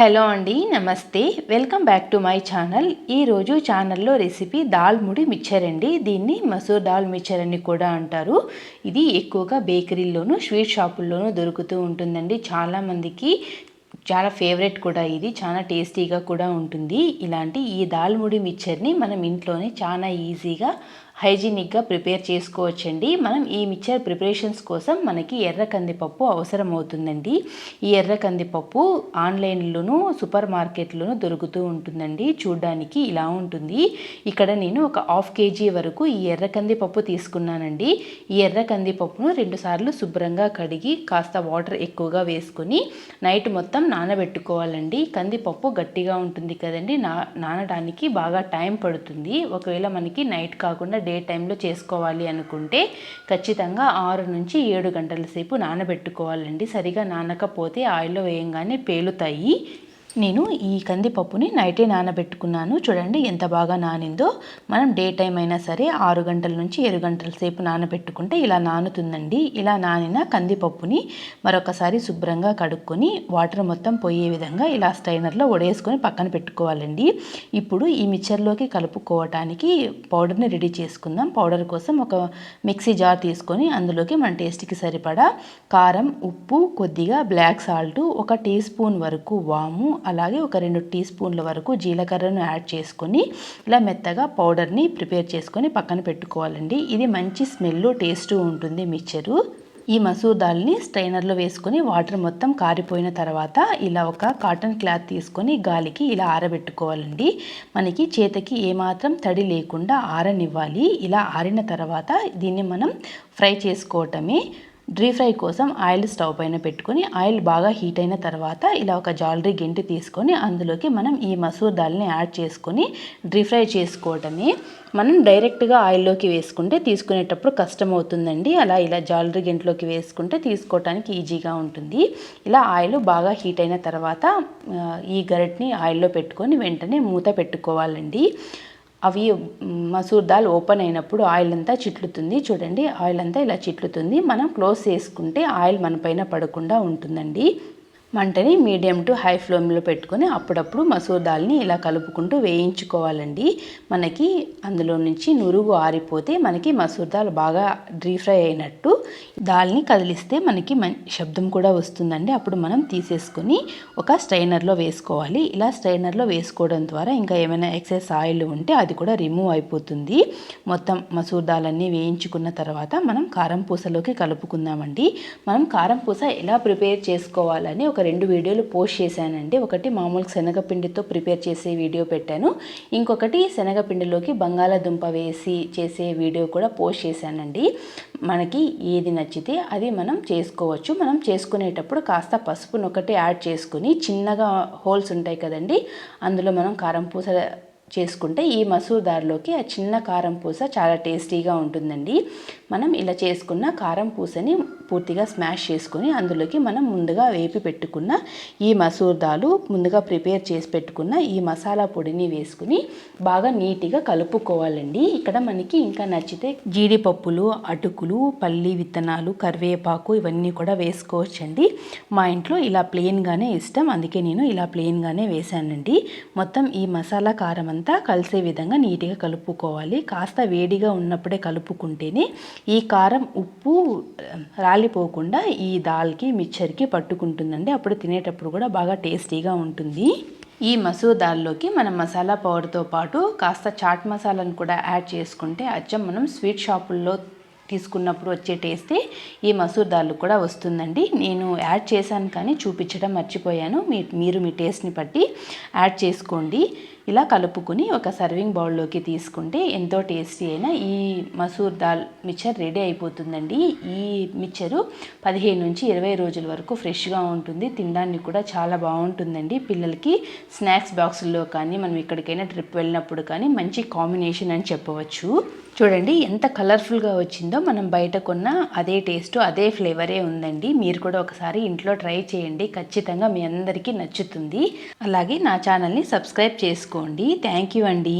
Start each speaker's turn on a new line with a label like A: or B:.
A: Hello అండి నమస్తే. Welcome back to my channel. ఈరోజు ఛానల్లో రెసిపీ దాల్ ముడి మిక్చర్ అండి. దీన్ని మసూర్ దాల్ మిక్చర్ అని కూడా అంటారు. ఇది ఎక్కువగా బేకరీల్లోనూ స్వీట్ షాపుల్లోనూ దొరుకుతూ ఉంటుందండి. చాలామందికి చాలా ఫేవరెట్ కూడా ఇది. చాలా టేస్టీగా కూడా ఉంటుంది. ఇలాంటి ఈ దాల్ముడి మిక్చర్ని మనం ఇంట్లోనే చాలా ఈజీగా హైజీనిక్గా ప్రిపేర్ చేసుకోవచ్చండి. మనం ఈ మిక్చర్ ప్రిపరేషన్స్ కోసం మనకి ఎర్ర కందిపప్పు అవసరం అవుతుందండి ఈ ఎర్ర కందిపప్పు ఆన్లైన్లోనూ సూపర్ మార్కెట్లోనూ దొరుకుతూ ఉంటుందండి. చూడ్డానికి ఇలా ఉంటుంది. ఇక్కడ నేను ఒక హాఫ్ కేజీ వరకు ఈ ఎర్ర కందిపప్పు తీసుకున్నానండి. ఈ ఎర్ర కందిపప్పును రెండుసార్లు శుభ్రంగా కడిగి కాస్త వాటర్ ఎక్కువగా వేసుకొని నైట్ మొత్తం నానబెట్టుకోవాలండి. కందిపప్పు గట్టిగా ఉంటుంది కదండి. నా నానడానికి బాగా టైం పడుతుంది. ఒకవేళ మనకి నైట్ కాకుండా డే టైంలో చేసుకోవాలి అనుకుంటే ఖచ్చితంగా ఆరు నుంచి ఏడు గంటల సేపు నానబెట్టుకోవాలండి. సరిగా నానకపోతే ఆయిల్లో వేయంగానే పేలుతాయి. నేను ఈ కందిపప్పుని నైటే నానబెట్టుకున్నాను. చూడండి ఎంత బాగా నానిందో. మనం డే టైం అయినా సరే ఆరు గంటల నుంచి ఏడు గంటల సేపు నానబెట్టుకుంటే ఇలా నానుతుందండి. ఇలా నానిన కందిపప్పుని మరొకసారి శుభ్రంగా కడుక్కొని వాటర్ మొత్తం పోయే విధంగా ఇలా స్టైనర్లో వడేసుకొని పక్కన పెట్టుకోవాలండి. ఇప్పుడు ఈ మిక్చర్లోకి కలుపుకోవటానికి పౌడర్ని రెడీ చేసుకుందాం. పౌడర్ కోసం ఒక మిక్సీ జార్ తీసుకొని అందులోకి మన టేస్ట్కి సరిపడా కారం ఉప్పు కొద్దిగా బ్లాక్ సాల్ట్ ఒక టీ స్పూన్ వరకు వాము అలాగే ఒక రెండు టీ స్పూన్ల వరకు జీలకర్రను యాడ్ చేసుకొని ఇలా మెత్తగా పౌడర్ని ప్రిపేర్ చేసుకొని పక్కన పెట్టుకోవాలండి. ఇది మంచి స్మెల్ టేస్ట్ ఉంటుంది మిక్చరు. ఈ మసూర్ దాల్ని స్ట్రైనర్లో వేసుకొని వాటర్ మొత్తం కారిపోయిన తర్వాత ఇలా ఒక కాటన్ క్లాత్ తీసుకొని గాలికి ఇలా ఆరబెట్టుకోవాలండి. మనకి చేతికి ఏమాత్రం తడి లేకుండా ఆరనివ్వాలి. ఇలా ఆరిన తర్వాత దీన్ని మనం ఫ్రై చేసుకోవటమే. డ్రీ ఫ్రై కోసం ఆయిల్ స్టవ్ పైన పెట్టుకొని ఆయిల్ బాగా హీట్ అయిన తర్వాత ఇలా ఒక జాలరీ గింటి తీసుకొని అందులోకి మనం ఈ మసూర్ దాల్ని యాడ్ చేసుకొని డ్రీ ఫ్రై చేసుకోవటమే. మనం డైరెక్ట్గా ఆయిల్లోకి వేసుకుంటే తీసుకునేటప్పుడు కష్టం అవుతుందండి అలా ఇలా జాలరీ గెంట్లోకి వేసుకుంటే తీసుకోవటానికి ఈజీగా ఉంటుంది. ఇలా ఆయిల్ బాగా హీట్ అయిన తర్వాత ఈ గరిటని ఆయిల్లో పెట్టుకొని వెంటనే మూత పెట్టుకోవాలండి. అవి మసూర్ దాల్ ఓపెన్ అయినప్పుడు ఆయిల్ అంతా చిట్లుతుంది. చూడండి ఆయిల్ అంతా ఇలా చిట్లుతుంది. మనం క్లోజ్ చేసుకుంటే ఆయిల్ మన పైన పడకుండా ఉంటుందండి. మంటని మీడియం టు హై ఫ్లేమ్లో పెట్టుకొని అప్పుడప్పుడు మసూర్ దాల్ని ఇలా కలుపుకుంటూ వేయించుకోవాలండి. మనకి అందులో నుంచి నురుగు ఆరిపోతే మనకి మసూర్ దాల్ బాగా డ్రీ ఫ్రై అయినట్టు దాల్ని కదిలిస్తే మనకి మం శబ్దం కూడా వస్తుందండి. అప్పుడు మనం తీసేసుకొని ఒక స్ట్రైనర్లో వేసుకోవాలి. ఇలా స్ట్రైనర్లో వేసుకోవడం ద్వారా ఇంకా ఏమైనా ఎక్సెస్ ఆయిల్ ఉంటే అది కూడా రిమూవ్ అయిపోతుంది. మొత్తం మసూర్ దాల్ అన్నీ వేయించుకున్న తర్వాత మనం కారం పూసలోకి కలుపుకుందామండి. మనం కారం పూస ఎలా ప్రిపేర్ చేసుకోవాలని ఒక రెండు వీడియోలు పోస్ట్ చేశానండి. ఒకటి మామూలు శనగపిండితో ప్రిపేర్ చేసే వీడియో పెట్టాను. ఇంకొకటి శనగపిండిలోకి బంగాళాదుంప వేసి చేసే వీడియో కూడా పోస్ట్ చేశానండి. మనకి ఏది నచ్చితే అది మనం చేసుకోవచ్చు. మనం చేసుకునేటప్పుడు కాస్త పసుపును ఒకటి యాడ్ చేసుకుని చిన్నగా హోల్స్ ఉంటాయి కదండి. అందులో మనం కారం పూస చేసుకుంటే ఈ మసూర్ దారిలోకి ఆ చిన్న కారం పూస చాలా టేస్టీగా ఉంటుందండి. మనం ఇలా చేసుకున్న కారం పూసని పూర్తిగా స్మాష్ చేసుకొని అందులోకి మనం ముందుగా వేపి పెట్టుకున్న ఈ మసూర్ దాలు ముందుగా ప్రిపేర్ చేసి పెట్టుకున్న ఈ మసాలా పొడిని వేసుకుని బాగా నీట్గా కలుపుకోవాలండి. ఇక్కడ మనకి ఇంకా నచ్చితే జీడిపప్పులు అటుకులు పల్లి విత్తనాలు కరివేపాకు ఇవన్నీ కూడా వేసుకోవచ్చండి. మా ఇంట్లో ఇలా ప్లెయిన్గానే ఇష్టం అందుకే నేను ఇలా ప్లెయిన్గానే వేశానండి. మొత్తం ఈ మసాలా కారం అంతా కలిసే విధంగా నీట్గా కలుపుకోవాలి. కాస్త వేడిగా ఉన్నప్పుడే కలుపుకుంటేనే ఈ కారం ఉప్పు రాలిపోకుండా ఈ దాల్కి మిక్చర్కి పట్టుకుంటుందండి. అప్పుడు తినేటప్పుడు కూడా బాగా టేస్టీగా ఉంటుంది. ఈ మసూర్ దాల్లోకి మనం మసాలా పౌడర్తో పాటు కాస్త చాట్ మసాలాను కూడా యాడ్ చేసుకుంటే అచ్చం మనం స్వీట్ షాపుల్లో తీసుకున్నప్పుడు వచ్చే టేస్టే ఈ మసూర్ దాల్ కూడా వస్తుందండి. నేను యాడ్ చేశాను కానీ చూపించడం మర్చిపోయాను. మీ మీరు మీ టేస్ట్ని బట్టి యాడ్ చేసుకోండి. ఇలా కలుపుకొని ఒక సర్వింగ్ బౌల్లోకి తీసుకుంటే ఎంతో టేస్టీ అయిన ఈ మసూర్ దాల్ మిక్చర్ రెడీ అయిపోతుందండి. ఈ మిక్చరు పదిహేను నుంచి ఇరవై రోజుల వరకు ఫ్రెష్గా ఉంటుంది. తినడానికి కూడా చాలా బాగుంటుందండి. పిల్లలకి స్నాక్స్ బాక్సుల్లో కానీ మనం ఎక్కడికైనా ట్రిప్ వెళ్ళినప్పుడు కానీ మంచి కాంబినేషన్ అని చెప్పవచ్చు. చూడండి ఎంత కలర్ఫుల్గా వచ్చిందో మనం బయట కొన్న అదే టేస్ట్ అదే ఫ్లేవరే ఉందండి. మీరు కూడా ఒకసారి ఇంట్లో ట్రై చేయండి. ఖచ్చితంగా మీ అందరికీ నచ్చుతుంది. అలాగే నా ఛానల్ని సబ్స్క్రైబ్ చేసుకోండి. థ్యాంక్ యూ అండి.